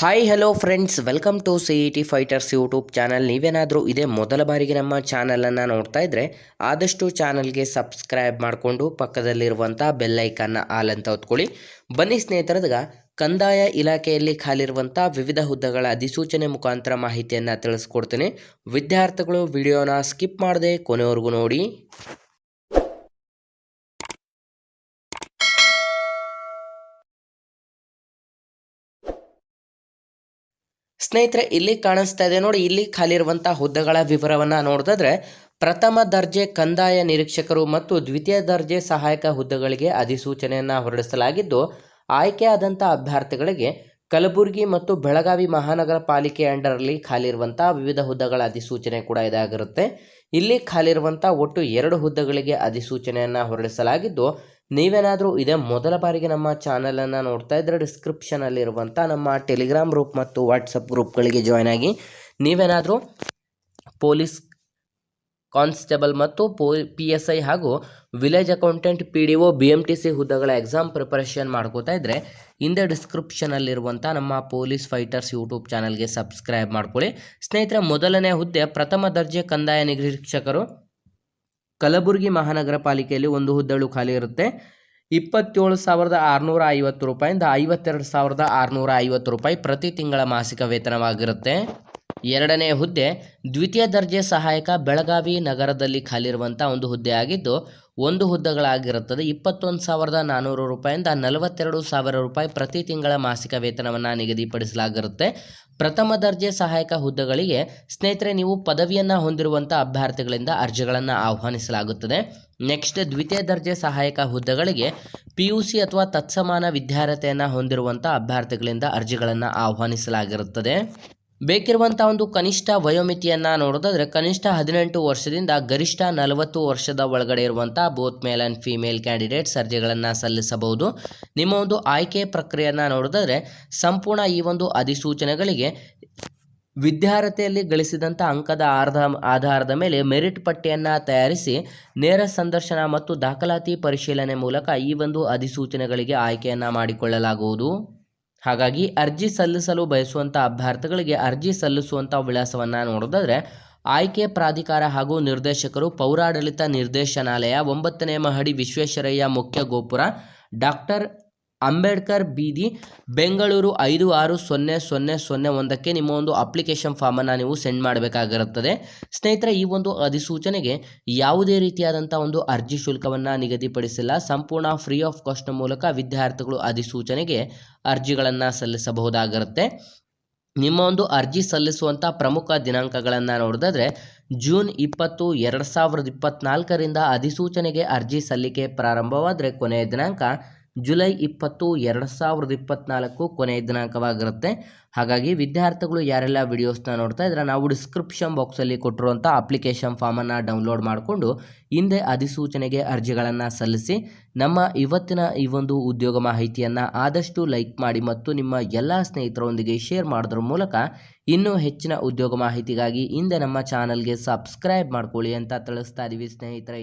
Hi hello friends welcome to C E T fighters YouTube channel ನೀವೇನಾದರೂ ಇದೇ ಮೊದಲ ಬಾರಿಗೆ ನಮ್ಮ ಚಾನಲನ್ನು ನೋಡ್ತಾ ಇದ್ದರೆ ಆದಷ್ಟು ಚಾನಲ್ಗೆ ಸಬ್ಸ್ಕ್ರೈಬ್ ಮಾಡಿಕೊಂಡು ಪಕ್ಕದಲ್ಲಿರುವಂಥ ಬೆಲ್ಲೈಕನ್ನ ಆಲ್ ಅಂತ ಹೊತ್ಕೊಳ್ಳಿ. ಬನ್ನಿ ಸ್ನೇಹಿತರದಾಗ ಕಂದಾಯ ಇಲಾಖೆಯಲ್ಲಿ ಖಾಲಿರುವಂಥ ವಿವಿಧ ಹುದ್ದೆಗಳ ಅಧಿಸೂಚನೆ ಮುಖಾಂತರ ಮಾಹಿತಿಯನ್ನು ತಿಳಿಸ್ಕೊಡ್ತೇನೆ. ವಿದ್ಯಾರ್ಥಿಗಳು ವಿಡಿಯೋನ ಸ್ಕಿಪ್ ಮಾಡದೆ ಕೊನೆಯವರೆಗೂ ನೋಡಿ. ಸ್ನೇಹಿತರೆ, ಇಲ್ಲಿ ಕಾಣಿಸ್ತಾ ಇದೆ ನೋಡಿ, ಇಲ್ಲಿ ಖಾಲಿ ಖಾಲಿರುವಂಥ ಹುದ್ದೆಗಳ ವಿವರವನ್ನು ನೋಡಿದ್ರೆ ಪ್ರಥಮ ದರ್ಜೆ ಕಂದಾಯ ನಿರೀಕ್ಷಕರು ಮತ್ತು ದ್ವಿತೀಯ ದರ್ಜೆ ಸಹಾಯಕ ಹುದ್ದೆಗಳಿಗೆ ಅಧಿಸೂಚನೆಯನ್ನು ಹೊರಡಿಸಲಾಗಿದ್ದು, ಆಯ್ಕೆ ಆಯ್ಕೆಯಾದಂಥ ಅಭ್ಯರ್ಥಿಗಳಿಗೆ ಕಲಬುರಗಿ ಮತ್ತು ಬೆಳಗಾವಿ ಮಹಾನಗರ ಪಾಲಿಕೆ ಅಂಡರಲ್ಲಿ ಖಾಲಿರುವಂಥ ವಿವಿಧ ಹುದ್ದೆಗಳ ಅಧಿಸೂಚನೆ ಕೂಡ ಇದಾಗಿರುತ್ತೆ. ಇಲ್ಲಿ ಖಾಲಿ ಖಾಲಿರುವಂಥ ಒಟ್ಟು ಎರಡು ಹುದ್ದೆಗಳಿಗೆ ಅಧಿಸೂಚನೆಯನ್ನು ಹೊರಡಿಸಲಾಗಿದ್ದು, ನೀವೇನಾದರೂ ಇದೇ ಮೊದಲ ಬಾರಿಗೆ ನಮ್ಮ ಚಾನಲನ್ನು ನೋಡ್ತಾ ಇದ್ದರೆ ಡಿಸ್ಕ್ರಿಪ್ಷನಲ್ಲಿರುವಂಥ ನಮ್ಮ ಟೆಲಿಗ್ರಾಮ್ ಗ್ರೂಪ್ ಮತ್ತು ವಾಟ್ಸಪ್ ಗ್ರೂಪ್ಗಳಿಗೆ ಜಾಯ್ನ್ ಆಗಿ ನೀವೇನಾದರೂ ಪೊಲೀಸ್ ಕಾನ್ಸ್ಟೇಬಲ್ ಮತ್ತು ಪೋ, ಪಿ ಎಸ್ ಐ ಹಾಗೂ village accountant P D O, B M T C ಹುದ್ದೆಗಳ ಎಕ್ಸಾಮ್ ಪ್ರಿಪರೇಷನ್ ಮಾಡ್ಕೋತಾ ಇದ್ದರೆ ಹಿಂದೆ ಡಿಸ್ಕ್ರಿಪ್ಷನಲ್ಲಿರುವಂಥ ನಮ್ಮ ಪೊಲೀಸ್ ಫೈಟರ್ಸ್ ಯೂಟ್ಯೂಬ್ ಚಾನಲ್ಗೆ ಸಬ್ಸ್ಕ್ರೈಬ್ ಮಾಡ್ಕೊಳ್ಳಿ. ಸ್ನೇಹಿತರೆ, ಮೊದಲನೇ ಹುದ್ದೆ ಪ್ರಥಮ ದರ್ಜೆ ಕಂದಾಯ ನಿರೀಕ್ಷಕರು ಕಲಬುರಗಿ ಮಹಾನಗರ ಪಾಲಿಕೆಯಲ್ಲಿ ಒಂದು ಹುದ್ದೆಗಳು ಖಾಲಿ ಇರುತ್ತೆ. ಇಪ್ಪತ್ತೇಳು ಸಾವಿರದ ಆರುನೂರ ಐವತ್ತು ರೂಪಾಯಿಂದ ಐವತ್ತೆರಡು ಸಾವಿರದ ಆರುನೂರ ಐವತ್ತು ರೂಪಾಯಿ ಪ್ರತಿ ತಿಂಗಳ ಮಾಸಿಕ ವೇತನವಾಗಿರುತ್ತೆ. ಎರಡನೇ ಹುದ್ದೆ ದ್ವಿತೀಯ ದರ್ಜೆ ಸಹಾಯಕ ಬೆಳಗಾವಿ ನಗರದಲ್ಲಿ ಖಾಲಿರುವಂಥ ಒಂದು ಹುದ್ದೆ ಆಗಿದ್ದು, ಒಂದು ಹುದ್ದೆಗಳಾಗಿರುತ್ತದೆ. ಇಪ್ಪತ್ತೊಂದು ಸಾವಿರದ ನಾನ್ನೂರು ರೂಪಾಯಿಂದ ನಲವತ್ತೆರಡು ಸಾವಿರ ರೂಪಾಯಿ ಪ್ರತಿ ತಿಂಗಳ ಮಾಸಿಕ ವೇತನವನ್ನು ನಿಗದಿಪಡಿಸಲಾಗಿರುತ್ತೆ. ಪ್ರಥಮ ದರ್ಜೆ ಸಹಾಯಕ ಹುದ್ದೆಗಳಿಗೆ ಸ್ನೇಹಿತರೆ, ನೀವು ಪದವಿಯನ್ನು ಹೊಂದಿರುವಂಥ ಅಭ್ಯರ್ಥಿಗಳಿಂದ ಅರ್ಜಿಗಳನ್ನು ಆಹ್ವಾನಿಸಲಾಗುತ್ತದೆ. ನೆಕ್ಸ್ಟ್, ದ್ವಿತೀಯ ದರ್ಜೆ ಸಹಾಯಕ ಹುದ್ದೆಗಳಿಗೆ ಪಿ ಯು ಸಿ ಅಥವಾ ತತ್ಸಮಾನ ವಿದ್ಯಾರ್ಹತೆಯನ್ನು ಹೊಂದಿರುವಂಥ ಅಭ್ಯರ್ಥಿಗಳಿಂದ ಅರ್ಜಿಗಳನ್ನು ಆಹ್ವಾನಿಸಲಾಗಿರುತ್ತದೆ. ಬೇಕಿರುವಂಥ ಒಂದು ಕನಿಷ್ಠ ವಯೋಮಿತಿಯನ್ನು ನೋಡೋದಾದರೆ ಕನಿಷ್ಠ ಹದಿನೆಂಟು ವರ್ಷದಿಂದ ಗರಿಷ್ಠ ನಲವತ್ತು ವರ್ಷದ ಒಳಗಡೆ ಇರುವಂಥ both male and female candidates ಅರ್ಜಿಗಳನ್ನು ಸಲ್ಲಿಸಬಹುದು. ನಿಮ್ಮ ಒಂದು ಆಯ್ಕೆ ಪ್ರಕ್ರಿಯೆಯನ್ನು ನೋಡೋದಾದರೆ ಸಂಪೂರ್ಣ ಈ ಒಂದು ಅಧಿಸೂಚನೆಗಳಿಗೆ ವಿದ್ಯಾರ್ಹತೆಯಲ್ಲಿ ಗಳಿಸಿದಂಥ ಅಂಕದ ಆರ್ಧ ಆಧಾರದ ಮೇಲೆ ಮೆರಿಟ್ ಪಟ್ಟಿಯನ್ನು ತಯಾರಿಸಿ ನೇರ ಸಂದರ್ಶನ ಮತ್ತು ದಾಖಲಾತಿ ಪರಿಶೀಲನೆ ಮೂಲಕ ಈ ಒಂದು ಅಧಿಸೂಚನೆಗಳಿಗೆ ಆಯ್ಕೆಯನ್ನು ಮಾಡಿಕೊಳ್ಳಲಾಗುವುದು. ಹಾಗಾಗಿ ಅರ್ಜಿ ಸಲ್ಲಿಸಲು ಬಯಸುವಂಥ ಅಭ್ಯರ್ಥಿಗಳಿಗೆ ಅರ್ಜಿ ಸಲ್ಲಿಸುವಂಥ ವಿಳಾಸವನ್ನು ನೋಡೋದಾದರೆ ಆಯ್ಕೆ ಪ್ರಾಧಿಕಾರ ಹಾಗೂ ನಿರ್ದೇಶಕರು ಪೌರಾಡಳಿತ ನಿರ್ದೇಶನಾಲಯ ಒಂಬತ್ತನೇ ಮಹಡಿ ವಿಶ್ವೇಶ್ವರಯ್ಯ ಮುಖ್ಯ ಗೋಪುರ ಡಾಕ್ಟರ್ ಅಂಬೇಡ್ಕರ್ ಬೀದಿ ಬೆಂಗಳೂರು ಐದು ಆರು ಸೊನ್ನೆ ಸೊನ್ನೆ ಸೊನ್ನೆ ಒಂದಕ್ಕೆ ನಿಮ್ಮ ಒಂದು ಅಪ್ಲಿಕೇಶನ್ ಫಾರ್ಮನ್ನು ನೀವು ಸೆಂಡ್ ಮಾಡಬೇಕಾಗಿರುತ್ತದೆ. ಸ್ನೇಹಿತರೆ, ಈ ಒಂದು ಅಧಿಸೂಚನೆಗೆ ಯಾವುದೇ ರೀತಿಯಾದಂಥ ಒಂದು ಅರ್ಜಿ ಶುಲ್ಕವನ್ನು ನಿಗದಿಪಡಿಸಿಲ್ಲ. ಸಂಪೂರ್ಣ ಫ್ರೀ ಆಫ್ ಕಾಸ್ಟ್ ಮೂಲಕ ವಿದ್ಯಾರ್ಥಿಗಳು ಅಧಿಸೂಚನೆಗೆ ಅರ್ಜಿಗಳನ್ನು ಸಲ್ಲಿಸಬಹುದಾಗಿರುತ್ತೆ. ನಿಮ್ಮ ಒಂದು ಅರ್ಜಿ ಸಲ್ಲಿಸುವಂಥ ಪ್ರಮುಖ ದಿನಾಂಕಗಳನ್ನು ನೋಡಿದ್ರೆ ಜೂನ್ ಇಪ್ಪತ್ತು ಎರಡು ಸಾವಿರದ ಇಪ್ಪತ್ತ್ನಾಲ್ಕರಿಂದ ಅಧಿಸೂಚನೆಗೆ ಅರ್ಜಿ ಸಲ್ಲಿಕೆ ಪ್ರಾರಂಭವಾದರೆ ಕೊನೆಯ ದಿನಾಂಕ ಜುಲೈ ಇಪ್ಪತ್ತು ಎರಡು ಸಾವಿರದ ಇಪ್ಪತ್ತ್ನಾಲ್ಕು ಕೊನೆಯ ದಿನಾಂಕವಾಗಿರುತ್ತೆ. ಹಾಗಾಗಿ ವಿದ್ಯಾರ್ಥಿಗಳು ಯಾರೆಲ್ಲ ವಿಡಿಯೋಸ್ನ ನೋಡ್ತಾ ಇದ್ರೆ ನಾವು ಡಿಸ್ಕ್ರಿಪ್ಷನ್ ಬಾಕ್ಸಲ್ಲಿ ಕೊಟ್ಟಿರುವಂಥ ಅಪ್ಲಿಕೇಶನ್ ಫಾರ್ಮನ್ನು ಡೌನ್ಲೋಡ್ ಮಾಡಿಕೊಂಡು ಹಿಂದೆ ಅಧಿಸೂಚನೆಗೆ ಅರ್ಜಿಗಳನ್ನು ಸಲ್ಲಿಸಿ ನಮ್ಮ ಇವತ್ತಿನ ಈ ಒಂದು ಉದ್ಯೋಗ ಮಾಹಿತಿಯನ್ನು ಆದಷ್ಟು ಲೈಕ್ ಮಾಡಿ ಮತ್ತು ನಿಮ್ಮ ಎಲ್ಲ ಸ್ನೇಹಿತರೊಂದಿಗೆ ಶೇರ್ ಮಾಡೋದ್ರ ಮೂಲಕ ಇನ್ನೂ ಹೆಚ್ಚಿನ ಉದ್ಯೋಗ ಮಾಹಿತಿಗಾಗಿ ಹಿಂದೆ ನಮ್ಮ ಚಾನಲ್ಗೆ ಸಬ್ಸ್ಕ್ರೈಬ್ ಮಾಡ್ಕೊಳ್ಳಿ ಅಂತ ತಿಳಿಸ್ತಾ ಇದ್ದೀವಿ ಸ್ನೇಹಿತರೆ.